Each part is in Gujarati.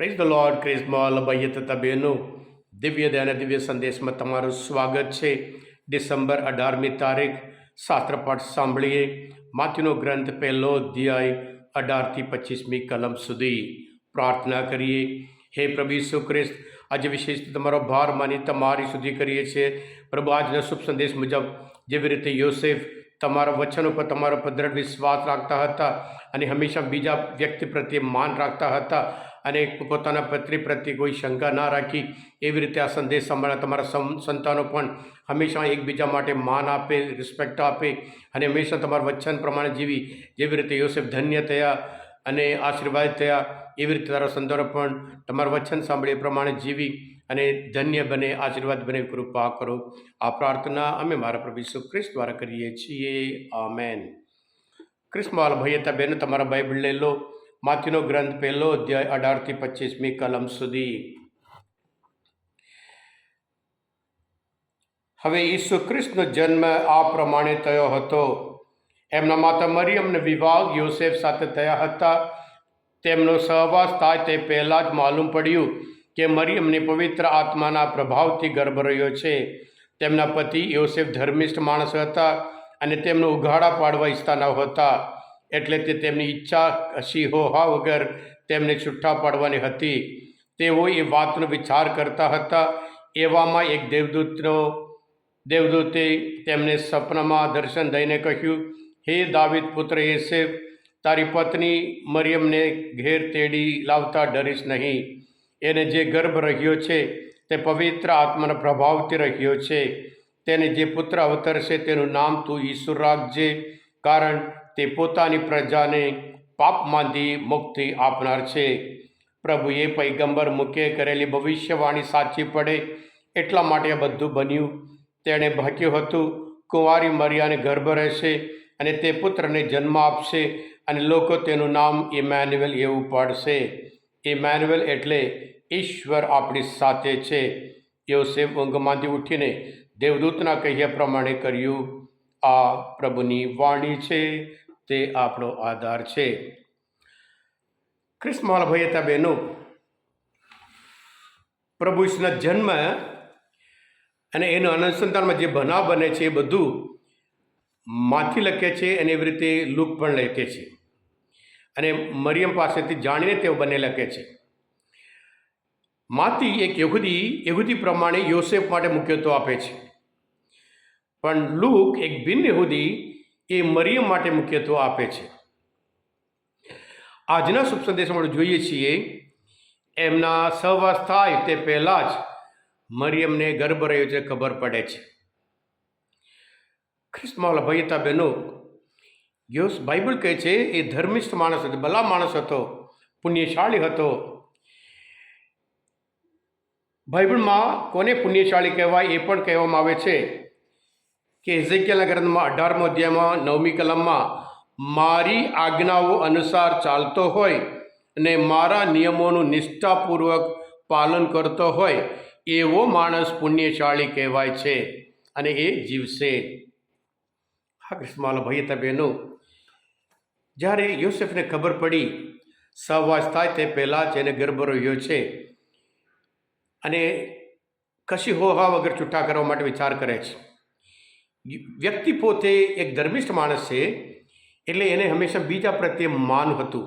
પ્રેઝ ધ લોર્ડ ક્રિસ્મોલ ભાઈએ તથા બહેનો દિવ્ય દયાના દિવ્ય સંદેશમાં તમારું સ્વાગત છે. ડિસેમ્બર અઢારમી તારીખ, શાસ્ત્રપાઠ સાંભળીએ. માથીનો ગ્રંથ પહેલો અધ્યાય, અઢારથી પચીસમી કલમ સુધી પ્રાર્થના કરીએ. હે પ્રભુ ઈસુ ખ્રિસ્ત, આજે વિશેષ તમારો ભાર માની તમારી સુધી કરીએ છીએ. પ્રભુ, આજના શુભ સંદેશ મુજબ જેવી રીતે યોસેફ તમારા વચન ઉપર તમારો પર દ્રઢ વિશ્વાસ રાખતા હતા અને હંમેશા બીજા વ્યક્તિ પ્રત્યે માન રાખતા હતા અને પોતાના પત્રી પ્રત્યે કોઈ શંકા ના રાખી એવી રીતે આ સંદેશ સાંભળ્યા તમારા સંતાનો પણ હંમેશા એકબીજા માટે માન આપે રિસ્પેક્ટ આપે અને હંમેશા તમારા વચન પ્રમાણે જીવી. જેવી રીતે યોસેફ ધન્ય થયા અને આશીર્વાદ થયા, એવી રીતે તારા સંતાનો પણ તમારું વચન સાંભળે એ પ્રમાણે જીવી અને ધન્ય બને, આશીર્વાદ બને, કૃપા કરો. આ પ્રાર્થના અમે મારા પ્રભુ ઈસુ દ્વારા કરીએ છીએ. આમેન. ક્રિસ્મવાલ ભાઈ હતા બેન, તમારા બાઇબલ લઈ લો. માથીનો ગ્રંથ પહેલો અધ્યાય અઢારથી પચીસમી કલમ સુધી. હવે ઈસુ ખ્રિસ્તનો જન્મ આ પ્રમાણે થયો હતો. એમના માતા મરિયમને વિવાહ યોસેફ સાથે થયા હતા. તેમનો સહવાસ થાય તે પહેલાં જ માલુમ પડ્યું કે મરિયમની પવિત્ર આત્માના પ્રભાવથી ગર્ભ રહ્યો છે. તેમના પતિ યોસેફ ધર્મિષ્ઠ માણસ હતા અને તેમનો ઉઘાડા પાડવા ઈચ્છતા ન હતા. એટલે તે તેમની ઈચ્છા હસી હોહા વગર તેમને છૂટા પાડવાની હતી. તેઓ એ વાતનો વિચાર કરતા હતા. એવામાં એક દેવદૂતનો, દેવદૂતે તેમને સપનામાં દર્શન દઈને કહ્યું, હે દાવિદ પુત્ર યેસેફ, તારી પત્ની મરિયમને ઘેર તેડી લાવતા ડરીશ નહીં. એને જે ગર્ભ રહ્યો છે, તે પવિત્ર આત્માના પ્રભાવથી રહ્યો છે. તેને જે પુત્ર અવતરશે, તેનું નામ તું ઈશ્વર રાખજે. કારણ તે પોતાની પ્રજાને પાપમાંથી મુક્તિ આપનાર છે. પ્રભુએ પૈગંબર મુકે કરેલી ભવિષ્યવાણી સાચી પડે એટલા માટે આ બધું બન્યું. તેણે ભાગ્યું હતું, કુંવારી મરિયાને ગર્ભ રહેશે અને તે પુત્રને જન્મ આપશે અને લોકો તેનું નામ ઇમેન્યુએલ એવું પાડશે. ઇમેન્યુએલ એટલે ઈશ્વર આપણી સાથે છે. યોસેફ ઊંઘમાંથી ઉઠીને દેવદૂતના કહ્યા પ્રમાણે કર્યું, આ પ્રભુની વાણી છે. તે આપણો આધાર છે. ક્રિસ્મલ ભાઈ હતા બહેનો પ્રભુ ઈશ્વના જન્મ અને એનો અનુસંધાનમાં જે બનાવ બને છે એ બધું માથી લખે છે અને એવી રીતે લુક પણ લખે છે. અને મરિયમ પાસેથી જાણીને તેઓ બંને લખે છે. માથી એક યહૂદી યહૂદી પ્રમાણે યોસેફ માટે મુખ્યત્વ આપે છે. પણ લુક એક બિન યહૂદી એ મરિયમ માટે મુખ્યત્વ આપે છે. આજના શુભ સંદેશમાં આપણે જોઈએ છીએ, એમના સહવાસ થાય તે પહેલાં જ મરિયમને ગર્ભ રહ્યો છે, ખબર પડે છે. ખ્રિસ્તમાલા ભયતા બહેનો યોસ બાઇબલ કહે છે, એ ધર્મિષ્ઠ માણસ હતો, ભલા માણસ હતો, પુણ્યશાળી હતો. બાઇબલમાં કોને પુણ્યશાળી કહેવાય એ પણ કહેવામાં આવે છે. કે એઝેકિયાના ગ્રંથમાં અઢારમો અધ્યાયમાં નવમી કલમમાં, મારી આજ્ઞાઓ અનુસાર ચાલતો હોય અને મારા નિયમોનું નિષ્ઠાપૂર્વક પાલન કરતો હોય, એવો માણસ પુણ્યશાળી કહેવાય છે અને એ જીવશે. હા, કૃષ્ણમાલ ભાઈ હતા બહેનો, જ્યારે યુસુફને ખબર પડી, સહવાસ થાય તે પહેલાં જ એને ગર્ભ રહ્યો છે અને કશી હોહા વગર છૂટા કરવા માટે વિચાર કરે છે. વ્યક્તિ પોતે એક ધર્મિષ્ઠ માણસ છે, એટલે એને હંમેશા બીજા પ્રત્યે માન હતું.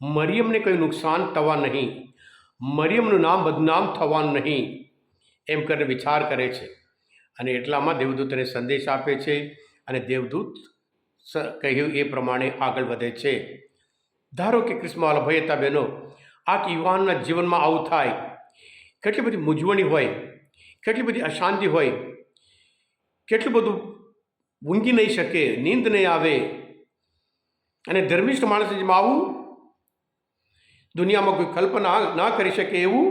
મરિયમને કોઈ નુકસાન થવા નહીં. મરિયમનું નામ બદનામ થવાનું નહીં, એમ કરીને વિચાર કરે છે. અને એટલામાં દેવદૂતને સંદેશ આપે છે અને દેવદૂત કહ્યું એ પ્રમાણે આગળ વધે છે. ધારો કે કૃષ્ણવાલ ભયતા બહેનો આ યુવાનના જીવનમાં આવું થાય. કેટલી બધી મૂંઝવણી હોય, કેટલી બધી અશાંતિ હોય કેટલું બધું ઊંઘી નહીં શકે, નીંદ નહીં આવે. અને ધર્મિષ્ઠ માણસ જેમ આવું દુનિયામાં કોઈ કલ્પના ના કરી શકે એવું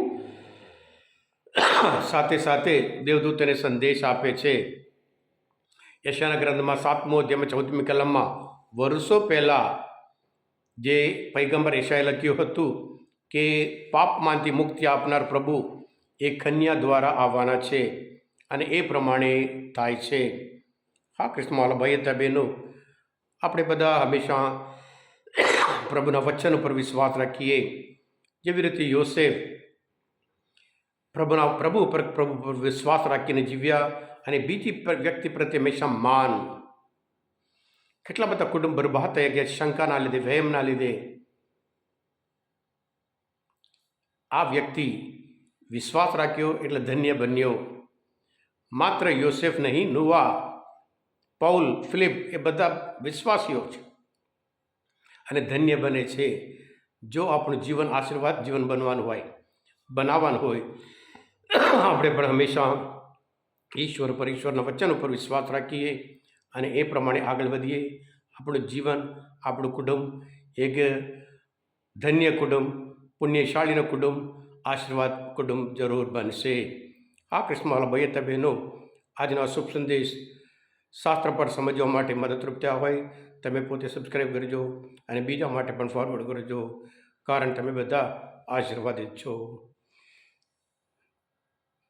સાથે સાથે દેવદૂત એને સંદેશ આપે છે. યશાના ગ્રંથમાં સાતમો અધ્યાયમાં ચૌદમી કલમમાં વર્ષો પહેલાં જે પૈગંબર યશાએ લખ્યું હતું કે પાપમાંથી મુક્તિ આપનાર પ્રભુ એ કન્યા દ્વારા આવવાના છે. અને એ પ્રમાણે થાય છે. હા કૃષ્ણમાલા ભાઈ હતા આપણે બધા હંમેશા પ્રભુના વચન ઉપર વિશ્વાસ રાખીએ. જેવી રીતે યોસેફ પ્રભુના, પ્રભુ ઉપર, પ્રભુ પર વિશ્વાસ રાખીને જીવ્યા અને બીજી વ્યક્તિ પ્રત્યે હંમેશા માન. કેટલા બધા કુટુંબ બરબાદ થઈ ગયા શંકાના લીધે, વહેમના લીધે. આ વ્યક્તિ વિશ્વાસ રાખ્યો એટલે ધન્ય બન્યો. માત્ર યોસેફ નહીં નુવા પૌલ, ફિલિપ એ બધા વિશ્વાસીઓ છે. અને ધન્ય બને છે, જો આપણું જીવન આશીર્વાદ જીવન બનવાનું હોય, બનાવવાનું હોય, આપણે પણ હંમેશા ઈશ્વર પર, ઈશ્વરના વચન ઉપર વિશ્વાસ રાખીએ અને એ પ્રમાણે આગળ વધીએ. આપણું જીવન, આપણું કુટુંબ, એક ધન્ય કુટુંબ, પુણ્યશાળીનું કુટુંબ, આશીર્વાદ કુટુંબ જરૂર બનશે. આ ભાઈ હતા બહેનો આજનો શુભ સંદેશ શાસ્ત્ર પર સમજવા માટે મદદરૂપ થયા હોય, તમે પોતે સબસ્ક્રાઈબ કરજો અને બીજા માટે પણ ફોરવર્ડ કરજો, કારણ તમે બધા આશીર્વાદિત છો.